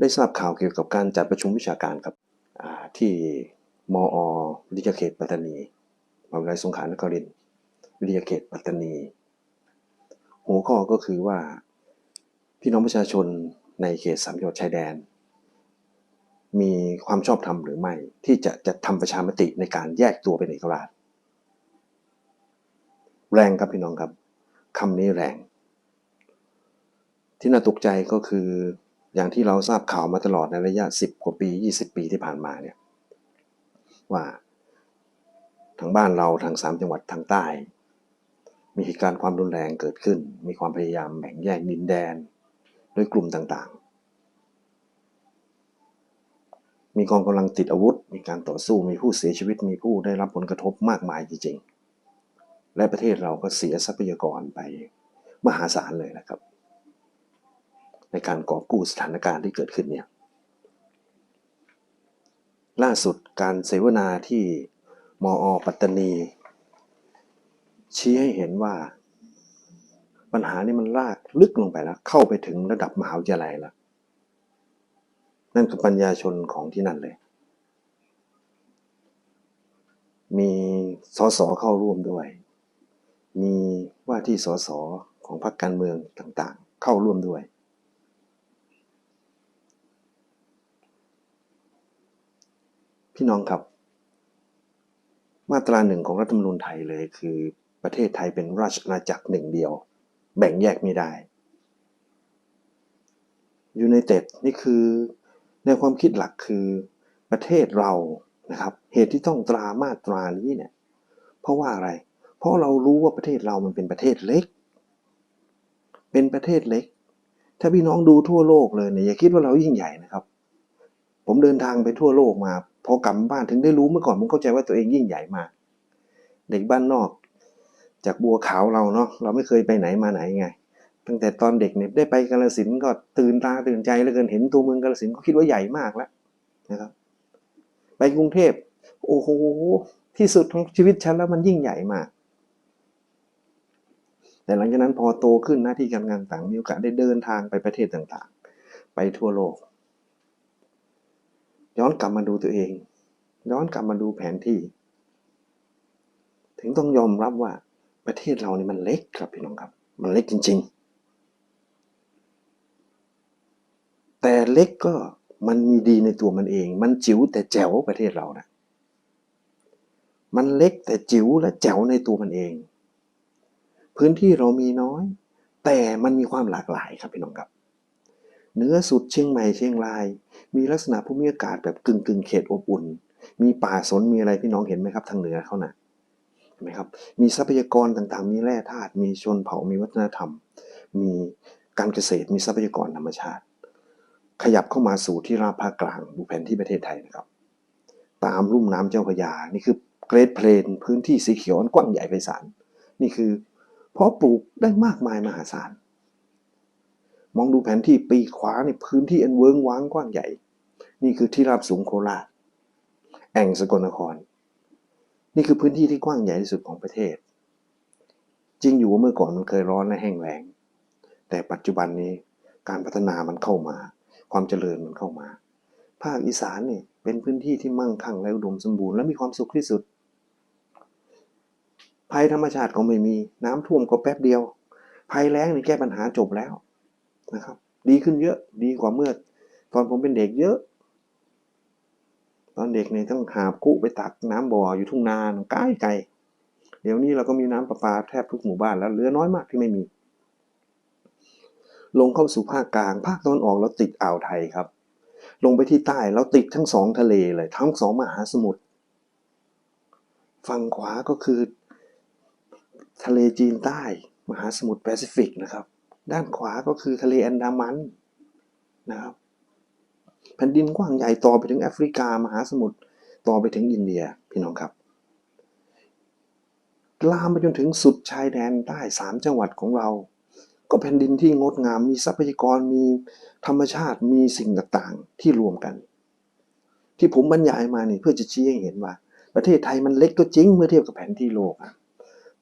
ได้ทราบข่าวเกี่ยวกับการจัดประชุมวิชาการครับที่มอวิทยาเขตปัตตานีมหาวิทยาลัยสงขลานครินทร์วิทยาเขตปัตตานี หัวข้อก็คือว่าพี่น้องประชาชนในเขตสามจังหวัดชายแดน มีความชอบธรรมหรือไม่ ที่จะจะทำประชามติในการแยกตัวเป็นเอกราช แรงครับพี่น้องครับคำนี้แรง ที่น่าตกใจก็คือ อย่างที่เราทราบข่าวมาตลอดในระยะ 10 กว่าปี 20 ปีที่ผ่านมาเนี่ยว่าทางบ้านเราทางสามจังหวัดทางใต้ มีเหตุการณ์ความรุนแรงเกิดขึ้น มีความพยายามแบ่งแยกดินแดนด้วยกลุ่มต่างๆ มีกองกำลังติดอาวุธ มีการต่อสู้มีผู้เสียชีวิตมีผู้ได้รับผลกระทบมากมายจริงๆ และประเทศเราก็เสียทรัพยากรไปมหาศาลเลยนะครับ ในการกอบกู้สถานการณ์ที่เกิดขึ้นเนี่ยล่าสุดการเสวนาที่มอปัตตานี ชี้ให้เห็นว่า ปัญหานี้มันลากลึกลงไปแล้ว เข้าไปถึงระดับมหาวิทยาลัยแล้ว นั่นคือปัญญาชนของที่นั่นเลย มีสสเข้าร่วมด้วย มีว่าที่สสของพรรคการเมืองต่างๆ เข้าร่วมด้วย พี่น้องครับ มาตราหนึ่งของรัฐธรรมนูญไทยเลยคือประเทศไทยเป็นราชอาณาจักรหนึ่งเดียว แบ่งแยกไม่ได้ยูไนเต็ดนี่คือในความคิดหลักคือประเทศเรานะครับ เหตุที่ต้องตรามาตรานี้เนี่ย เพราะว่าอะไร เพราะเรารู้ว่าประเทศเรามันเป็นประเทศเล็ก เป็นประเทศเล็ก ถ้าพี่น้องดูทั่วโลกเลยเนี่ยอย่าคิดว่าเรายิ่งใหญ่นะครับ ผมเดินทางไปทั่วโลกมาพอกลับบ้านถึงได้รู้เมื่อก่อนผมเข้าใจว่าตัวเองยิ่งใหญ่มากเด็กบ้านนอก จากบัวขาวเราเนาะเราไม่เคยไปไหนมาไหนไง ตั้งแต่ตอนเด็กเนี่ยได้ไปกาลสินก็ตื่นตาตื่นใจเหลือเกินเห็นตัวเมืองกาลสินก็คิดว่าใหญ่มากแล้วนะครับ ไปกรุงเทพโอ้โหที่สุดของชีวิตฉันแล้วมันยิ่งใหญ่มาก แต่หลังจากนั้นพอโตขึ้นหน้าที่การงานต่างมีโอกาสได้เดินทางไปประเทศต่างๆ ไปทั่วโลก ย้อนกลับมาดูตัวเอง ย้อนกลับมาดูแผนที่ ถึงต้องยอมรับว่าประเทศเราเนี่ยมันเล็กครับพี่น้องครับ มันเล็กจริง ๆ แต่เล็กก็มันมีดีในตัวมันเอง มันจิ๋วแต่แจ๋วประเทศเรานะมันเล็กแต่จิ๋วและแจ๋วในตัวมันเอง พื้นที่เรามีน้อย แต่มันมีความหลากหลายครับพี่น้องครับ เหนือสุดเชียงใหม่เชียงราย มีลักษณะภูมิอากาศแบบกึ่งกึ่งเขตอบอุ่น มีป่าสนมีอะไรพี่น้องเห็นไหมครับ ทางเหนือเขานะ่ะเห็นไหมครับ มีทรัพยากรต่างๆ มีแร่ธาตุมีชนเผ่ามีวัฒนธรรม มีการเกษตรมีทรัพยากรธรรมชาติ ขยับเข้ามาสู่ที่ราบภาคกลางดูแผนที่ประเทศไทยนะครับ ตามลุ่มน้ำเจ้าพระยานี่คือเกรดเพลนพื้นที่สีเขียวกว้างใหญ่ไพศาลนี่คือเพาะปลูกได้มากมายมหาศาล มองดูแผนที่ปีขวาในพื้นที่อันเวิ้งว้างกว้างใหญ่ นี่คือที่ราบสูงโคราช แอ่งสกลนคร นี่คือพื้นที่ที่กว้างใหญ่ที่สุดของประเทศ จริงอยู่ว่าเมื่อก่อนมันเคยร้อนและแห้งแล้ง แต่ปัจจุบันนี้การพัฒนามันเข้ามา ความเจริญมันเข้ามา ภาคอีสานเนี่ยเป็นพื้นที่ที่มั่งคั่งและอุดมสมบูรณ์และมีความสุขที่สุด ภัยธรรมชาติก็ไม่มีน้ำท่วมก็แป๊บเดียว ภัยแล้งนี่แก้ปัญหาจบแล้ว นะครับ ดีขึ้นเยอะดีกว่าเมื่อ ตอนผมเป็นเด็กเยอะ ตอนเด็กเนี่ยต้องหาบกุไปตักน้ำบ่ออยู่ทุ่งนาไกลไกลเดี๋ยวนี้เราก็มีน้ำประปาแทบทุกหมู่บ้านแล้วเหลือน้อยมากที่ไม่มี ลงเข้าสู่ภาคกลาง ภาคตะวันออกเราติดอ่าวไทยครับ ลงไปที่ใต้เราติดทั้งสองทะเลเลยทั้งสองมหาสมุทรฝั่งขวาก็คือ ทะเลจีนใต้ มหาสมุทรแปซิฟิกนะครับ ด้านขวาก็คือทะเลอันดามันนะครับแผ่นดินกว้างใหญ่ต่อไปถึงแอฟริกามหาสมุทรต่อไปถึงอินเดียพี่น้องครับลามไปจนถึงสุดชายแดนใต้สามจังหวัดของเรา ก็แผ่นดินที่งดงามมีทรัพยากรมีธรรมชาติมีสิ่งต่างๆ ที่รวมกัน ที่ผมบรรยายมานี่เพื่อจะชี้ให้เห็นว่า ประเทศไทยมันเล็กก็จริงเมื่อเทียบกับแผนที่โลกอะ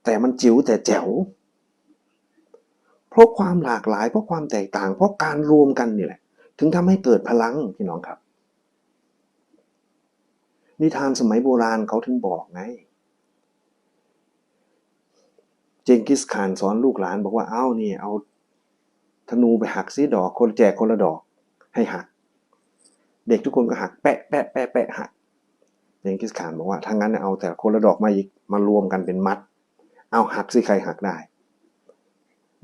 แต่มันจิ๋วแต่แจ๋ว เพราะความหลากหลาย เพราะความแตกต่าง เพราะการรวมกันนี่แหละ ถึงทำให้เกิดพลังพี่น้องครับ นิทานสมัยโบราณเขาถึงบอกไง เจงกิสขานสอนลูกหลานบอกว่าเอ้านี่เอาธนูไปหักซิดอกคนแจกคนละดอกให้หัก เด็กทุกคนก็หักแปะแปะแปะแปะหักเจงกิสขานบอกว่าถ้างั้นเนี่ยเอาแต่คนละดอกมาอีกมารวมกันเป็นมัด เอาหักสิใครหักได้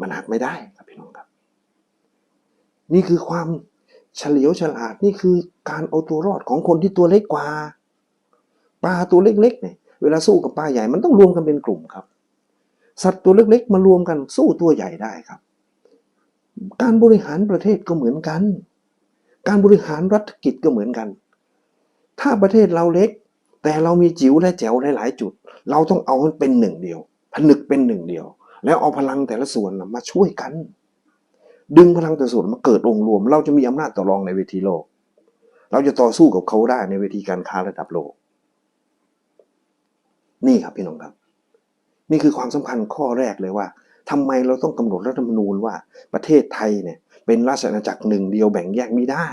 มันหักไม่ได้ครับพี่น้องครับ นี่คือความเฉลียวฉลาดนี่คือการเอาตัวรอดของคนที่ตัวเล็กกว่าปลาตัวเล็กๆเนี่ยเวลาสู้กับปลาใหญ่มันต้องรวมกันเป็นกลุ่มครับ สัตว์ตัวเล็กๆ มารวมกันสู้ตัวใหญ่ได้ครับ การบริหารประเทศก็เหมือนกัน การบริหารรัฐกิจก็เหมือนกัน ถ้าประเทศเราเล็ก แต่เรามีจิ๋วและแจ๋วหลายๆจุด เราต้องเอามันเป็นหนึ่งเดียว ผนึกเป็นหนึ่งเดียว แล้วเอาพลังแต่ละส่วนมาช่วยกัน ดึงพลังแต่ละส่วนมาเกิดองค์รวม เราจะมีอำนาจต่อรองในเวทีโลก เราจะต่อสู้กับเขาได้ในเวทีการค้าระดับโลก นี่ครับพี่น้องครับ นี่คือความสำคัญข้อแรกเลยว่าทำไมเราต้องกำหนดรัฐธรรมนูญว่าประเทศไทยเนี่ยเป็นราชอาณาจักรหนึ่งเดียวแบ่งแยกไม่ได้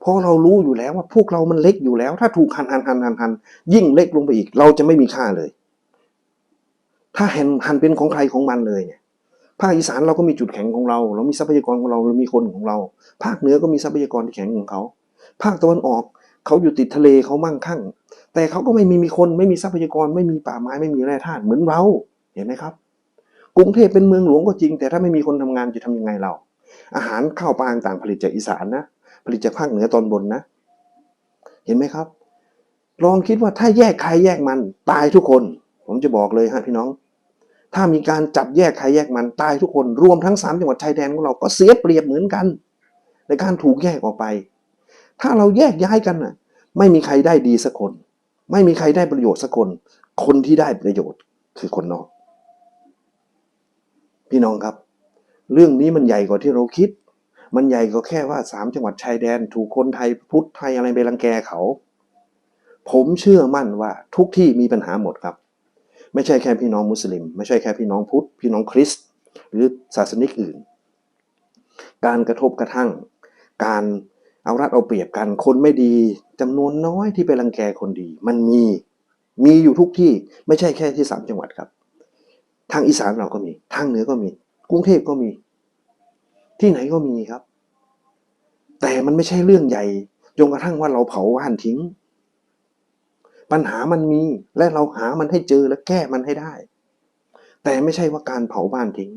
เพราะเรารู้อยู่แล้วว่าพวกเรามันเล็กอยู่แล้ว ถ้าถูกหันหันหันหันหันยิ่งเล็กลงไปอีก เราจะไม่มีค่าเลย ถ้าหันหันเป็นของใครของมันเลยเนี่ยภาคอีสานเราก็มีจุดแข็งของเรา เรามีทรัพยากรของเราเรามีคนของเรา ภาคเหนือก็มีทรัพยากรที่แข็งของเขา ภาคตะวันออกเขาอยู่ติดทะเลเขามั่งคั่ง แต่เขาก็ไม่มีมีคนไม่มีทรัพยากรไม่มีป่าไม้ไม่มีแร่ธาตุเหมือนเราเห็นไหมครับ กรุงเทพเป็นเมืองหลวงก็จริง แต่ถ้าไม่มีคนทำงานจะทำยังไงเรา อาหารข้าวปลาต่างผลิตจากอีสานนะผลิตจากภาคเหนือตอนบนนะ เห็นไหมครับ ลองคิดว่าถ้าแยกใครแยกมันตายทุกคน ผมจะบอกเลยฮะพี่น้อง ถ้ามีการจับแยกใครแยกมันตายทุกคนรวมทั้งสามจังหวัดชายแดนของเราก็เสียเปรียบเหมือนกัน ในการถูกแยกออกไป ถ้าเราแยกย้ายกันน่ะ ไม่มีใครได้ดีสักคน ไม่มีใครได้ประโยชน์สักคน คนที่ได้ประโยชน์คือคนนอก พี่น้องครับ เรื่องนี้มันใหญ่กว่าที่เราคิด มันใหญ่กว่าแค่ว่าสามจังหวัดชายแดน ถูกคนไทยพุทธไทยอะไรไปรังแกเขา ผมเชื่อมั่นว่าทุกที่มีปัญหาหมดครับ ไม่ใช่แค่พี่น้องมุสลิม ไม่ใช่แค่พี่น้องพุทธ พี่น้องคริสต์หรือศาสนิกอื่น การกระทบกระทั่ง การเอารัดเอาเปรียบกันคนไม่ดีจำนวนน้อยที่ไปรังแกคนดี มันมีมีอยู่ทุกที่ไม่ใช่แค่ที่สามจังหวัดครับ ทางอีสานเราก็มี ทางเหนือก็มี กรุงเทพก็มี ที่ไหนก็มีครับ แต่มันไม่ใช่เรื่องใหญ่จนกระทั่งว่าเราเผาว่านทิ้ง ปัญหามันมีและเราหามันให้เจอและแก้มันให้ได้ แต่ไม่ใช่ว่าการเผาบ้านทิ้ง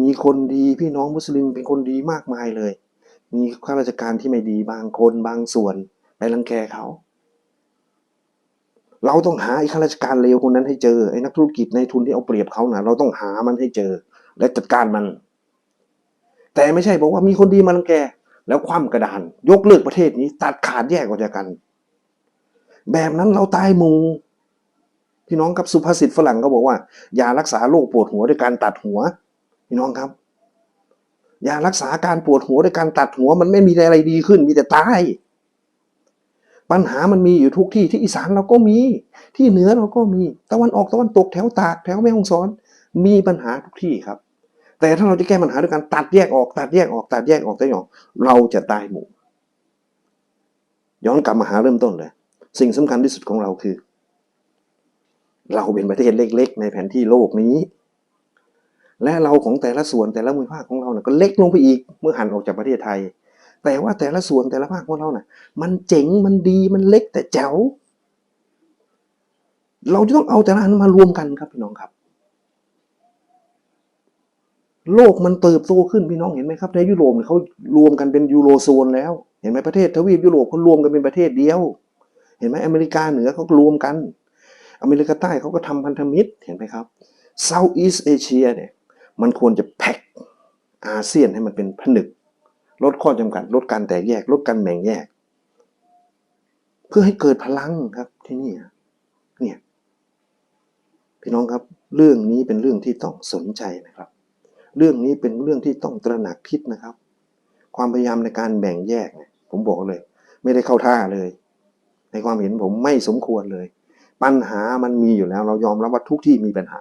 มีคนดีพี่น้องมุสลิมเป็นคนดีมากมายเลย มีข้าราชการที่ไม่ดีบางคนบางส่วนไปรังแกเขา เราต้องหาไอ้ข้าราชการเลวคนนั้นให้เจอไอ้นักธุรกิจในทุนที่เอาเปรียบเขานะเราต้องหามันให้เจอ และจัดการมัน แต่ไม่ใช่บอกว่ามีคนดีมารังแก แล้วคว่ำกระดาน ยกเลิกประเทศนี้ ตัดขาดแยกออกจากกัน แบบนั้นเราตายหมูพี่น้องครับสุภาษิตฝรั่งก็บอกว่า อย่ารักษาโรคปวดหัวด้วยการตัดหัว พี่น้องครับ อย่ารักษาการปวดหัวด้วยการตัดหัว มันไม่มีอะไรดีขึ้น มีแต่ตาย ปัญหามันมีอยู่ทุกที่ที่อีสานเราก็มี ที่เหนือเราก็มี ตะวันออกตะวันตกแถวตากแถวแม่ฮ่องสอน มีปัญหาทุกที่ครับ แต่ถ้าเราจะแก้ปัญหาด้วยการตัดแยกออกตัดแยกออกตัดแยกออกตัดแยกออกเราจะตายหมู่ย้อนกลับมาหาเริ่มต้นเลย สิ่งสำคัญที่สุดของเราคือ เราเป็นประเทศเล็ก ๆ ในแผนที่โลกนี้ และเราของแต่ละส่วนแต่ละมือภาคของเราเนี่ยก็เล็กลงไปอีกเมื่อหันออกจากประเทศไทย แต่ว่าแต่ละส่วนแต่ละภาคของเราเนี่ยมันเจ๋งมันดีมันเล็กแต่แจ๋วเราจะต้องเอาแต่ละอันมารวมกันครับพี่น้องครับ โลกมันเติบโตขึ้นพี่น้องเห็นไหมครับในยุโรปเขารวมกันเป็นยูโรโซนแล้ว เห็นไหมประเทศทวีปยุโรปเขารวมกันเป็นประเทศเดียว เห็นไหมอเมริกาเหนือเขารวมกัน อเมริกาใต้เขาก็ทำพันธมิตรเห็นไหมครับ Southeast Asia เนี่ยมันควรจะแพ็คอาเซียนให้มันเป็นผนึก ลดข้อจำกัด ลดการแตกแยก ลดการแบ่งแยก เพื่อให้เกิดพลังครับที่นี่เนี่ยพี่น้องครับ เรื่องนี้เป็นเรื่องที่ต้องสนใจนะครับ เรื่องนี้เป็นเรื่องที่ต้องตระหนักคิดนะครับ ความพยายามในการแบ่งแยกเนี่ยผมบอกเลย ไม่ได้เข้าท่าเลย ในความเห็นผมไม่สมควรเลย ปัญหามันมีอยู่แล้ว เรายอมรับว่าทุกที่มีปัญหา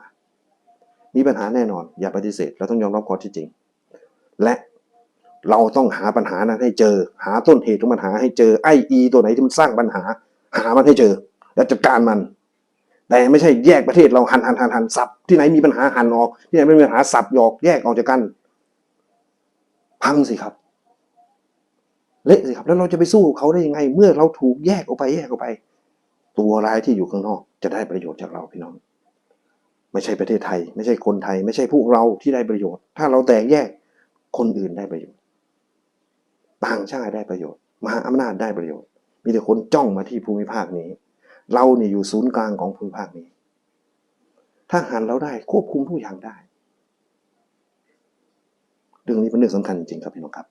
มีปัญหาแน่นอน อย่าปฏิเสธ เราต้องยอมรับข้อที่จริง และเราต้องหาปัญหานั้นให้เจอ หาต้นเหตุของปัญหาให้เจอไออีตัวไหนที่มันสร้างปัญหา หามันให้เจอ แล้วจัดการมัน แต่ไม่ใช่แยกประเทศเราหันหันหันหันสับที่ไหนมีปัญหาหันออก ที่ไหนไม่มีปัญหาสับหยอกแยกออกจากกัน พังสิครับ เละสิครับแล้วเราจะไปสู้เขาได้ยังไง เมื่อเราถูกแยกออกไปแยกออกไป ตัวร้ายที่อยู่ข้างนอก จะได้ประโยชน์จากเราพี่น้อง ไม่ใช่ประเทศไทย ไม่ใช่คนไทย ไม่ใช่พวกเราที่ได้ประโยชน์ ถ้าเราแตกแยกคนอื่นได้ประโยชน์ ต่างชาติได้ประโยชน์ มหาอำนาจได้ประโยชน์ มีแต่คนจ้องมาที่ภูมิภาคนี้ เราเนี่ยอยู่ศูนย์กลางของภูมิภาคนี้ ถ้าหันเราได้ควบคุมทุกอย่างได้ เรื่องนี้เป็นเรื่องสำคัญจริงครับพี่น้องครับ